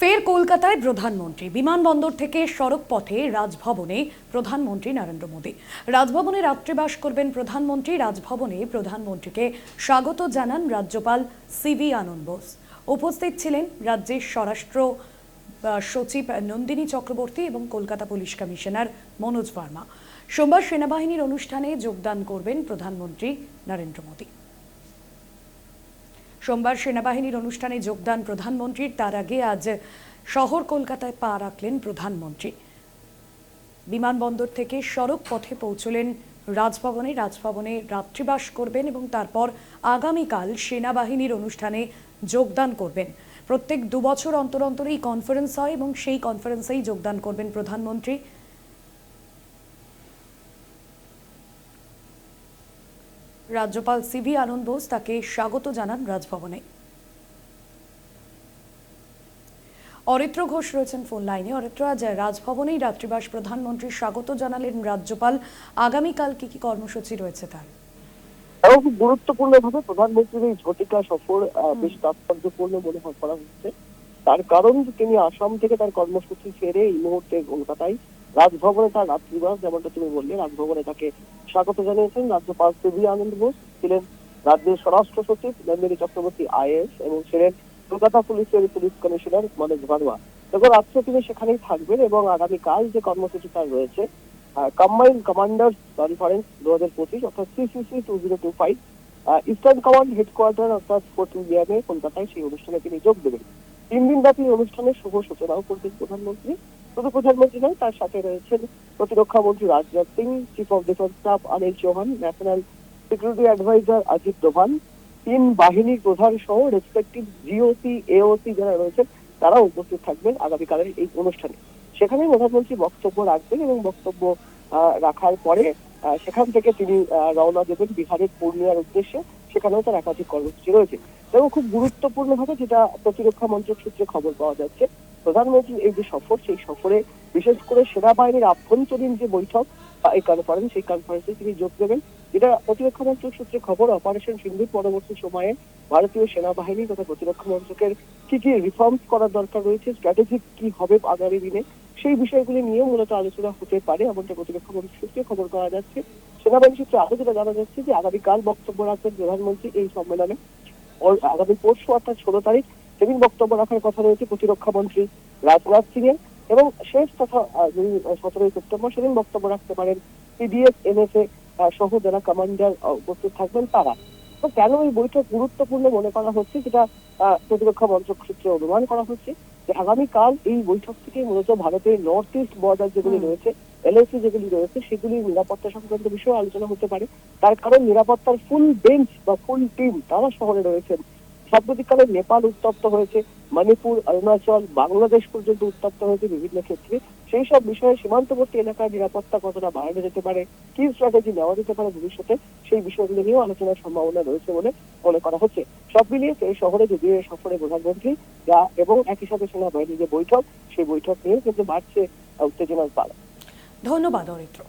ফের কলকাতায় প্রধানমন্ত্রী। বিমানবন্দর থেকে সড়ক পথে রাজভবনে প্রধানমন্ত্রী নরেন্দ্র মোদী। রাজভবনে রাত্রিবাস করবেন প্রধানমন্ত্রী। রাজভবনে প্রধানমন্ত্রীকে স্বাগত জানান রাজ্যপাল সিভি আনন্দ বোস। উপস্থিত ছিলেন রাজ্যের স্বরাষ্ট্র সচিব নন্দিনী চক্রবর্তী এবং কলকাতা পুলিশ কমিশনার মনোজ ভার্মা। সোমবার সেনাবাহিনীর অনুষ্ঠানে যোগদান করবেন প্রধানমন্ত্রী নরেন্দ্র মোদী। সোমবার সেনাবাহিনীর অনুষ্ঠানে যোগদান প্রধানমন্ত্রীর। তার আগে আজ শহর কলকাতায় পা রাখলেন প্রধানমন্ত্রী। বিমানবন্দর থেকে সড়ক পথে পৌঁছলেন রাজভবনে। রাজভবনে রাত্রিবাস করবেন এবং তারপর আগামীকাল সেনাবাহিনীর অনুষ্ঠানে যোগদান করবেন। প্রত্যেক দু বছর অন্তর অন্তর এই কনফারেন্স হয় এবং সেই কনফারেন্সেই যোগদান করবেন প্রধানমন্ত্রী। রাজ্যপাল সিভি আনন্দ বোস তাকে স্বাগত জানান রাজভবনে। অরিত্র ঘোষ রয়েছেন ফোন লাইনে। অরিত্র আজ রাজভবনেই রাত্রিবাস প্রধানমন্ত্রীর স্বাগত জানালেন রাজ্যপাল। আগামীকাল কি কি কর্মসূচি রয়েছে তার? এবং খুব গুরুত্বপূর্ণ ভাবে প্রধানমন্ত্রীর এই ঝটিকা সফর বেশ তাৎপর্যপূর্ণ মনে করা হচ্ছে। তার কারণ তিনি আসাম থেকে তার কর্মসূচি সেরে এই মুহূর্তে কলকাতায় রাজভবনে তার রাত্রিবাস যেমনটা তুমি বললে, রাজভবনে তাকে স্বাগত জানিয়েছেন রাজ্যপাল সিবি আনন্দ বোস ছিলেন রাজ্যের স্বরাষ্ট্র সচিব নন্দিনী চক্রবর্তী আইএস এবং ছিলেন কলকাতা পুলিশের পুলিশ কমিশনার মনোজ ভার্মা এবং আজকে তিনি সেখানেই থাকবেন এবং আগামীকাল যে কর্মসূচি তার রয়েছে কম্বাইন্ড কমান্ডার কনফারেন্স দু হাজার পঁচিশ, অর্থাৎ CCC two zero two five eastern command headquarter অর্থাৎ ফোর্ট উইলিয়ামে কলকাতায় সেই অনুষ্ঠানে তিনি যোগ দেবেন। তিন দিন ব্যাপী অনুষ্ঠানের শুভ সূচনাও করবেন প্রধানমন্ত্রী। শুধু প্রধানমন্ত্রী নয়, তার সাথে রয়েছেন প্রতিরক্ষা মন্ত্রী Rajnath Singh chief of defence staff Anil Chauhan national security adviser Ajit Doval তিন বাহিনীর প্রধান সহ রেসপেক্টিভ জিওসি এওসি যারা রয়েছেন তারা উপস্থিত থাকবেন আগামীকালের এই অনুষ্ঠানে। সেখানে প্রধানমন্ত্রী বক্তব্য রাখবেন এবং বক্তব্য রাখার পরে সেখান থেকে তিনি রওনা দেবেন বিহারের পূর্ণিয়ার উদ্দেশ্যে। সেখানেও তার একাধিক কর্মসূচি রয়েছে। এবং খুব গুরুত্বপূর্ণ ভাবে যেটা প্রতিরক্ষা মন্ত্রক সূত্রে খবর পাওয়া যাচ্ছে প্রধানমন্ত্রীর এই যে সফর, সেই সফরে বিশেষ করে সেনাবাহিনীর আভ্যন্তরীণ যে বৈঠক, বা এই কনফারেন্স সেই কনফারেন্সে তিনি যোগ দেবেন। যেটা প্রতিরক্ষা মন্ত্রক সূত্রে খবর অপারেশন সিন্ধুর পরবর্তী সময়ে ভারতীয় সেনাবাহিনী তথা প্রতিরক্ষা মন্ত্রকের কি কি রিফর্মস করার দরকার রয়েছে স্ট্র্যাটেজিক কি হবে আগামী দিনে, সেই বিষয়গুলি নিয়ে মূলত আলোচনা হতে পারে, এমনটা প্রতিরক্ষা মন্ত্রক সূত্রে খবর পাওয়া যাচ্ছে। সেনাবাহিনী সূত্রে আরও যেটা জানা যাচ্ছে যে, আগামীকাল বক্তব্য রাখবেন প্রধানমন্ত্রী এই সম্মেলনে। আগামী পরশু অর্থাৎ ষোলো তারিখ সেদিন বক্তব্য রাখার কথা রয়েছে প্রতিরক্ষা মন্ত্রী রাজনাথ সিং এর এবং শেষ তথা যিনি সতেরোই সেপ্টেম্বর সেদিন বক্তব্য রাখতে পারেন, সিডিএস, এনএসএ সহ যারা কমান্ডার উপস্থিত থাকবেন তারা। তো কেন এই বৈঠক গুরুত্বপূর্ণ মনে করা হচ্ছে? যেটা প্রতিরক্ষা মন্ত্রক সূত্রে অনুমান করা হচ্ছে যে আগামীকাল এই বৈঠক থেকে মূলত ভারতের নর্থ ইস্ট বর্ডার যেগুলি। রয়েছে এলএসি যেগুলি রয়েছে সেগুলির নিরাপত্তা সংক্রান্ত বিষয়ে আলোচনা হতে পারে। তার কারণ নিরাপত্তার ফুল বেঞ্চ বা ফুল টিম তারা শহরে রয়েছেন। সাম্প্রতিককালে নেপাল উত্তপ্ত হয়েছে, মণিপুর, অরুণাচল, বাংলাদেশ পর্যন্ত উত্তপ্ত হয়েছে বিভিন্ন ক্ষেত্রে। সেই সব বিষয়ে সীমান্তবর্তী এলাকার নিরাপত্তা কতটা বাড়ানো যেতে পারে, কি স্ট্র্যাটেজি নেওয়া যেতে পারে ভবিষ্যতে, সেই বিষয়গুলো নিয়েও আলোচনার সম্ভাবনা রয়েছে বলে মনে করা হচ্ছে। সব মিলিয়ে এই শহরে যদিও এই সফরে প্রধানমন্ত্রী যা এবং একই সাথে সেনাবাহিনীর যে বৈঠক, সেই বৈঠক নিয়ে কিন্তু বাড়ছে উত্তেজনার পালা। ধন্যবাদ অরিত্র।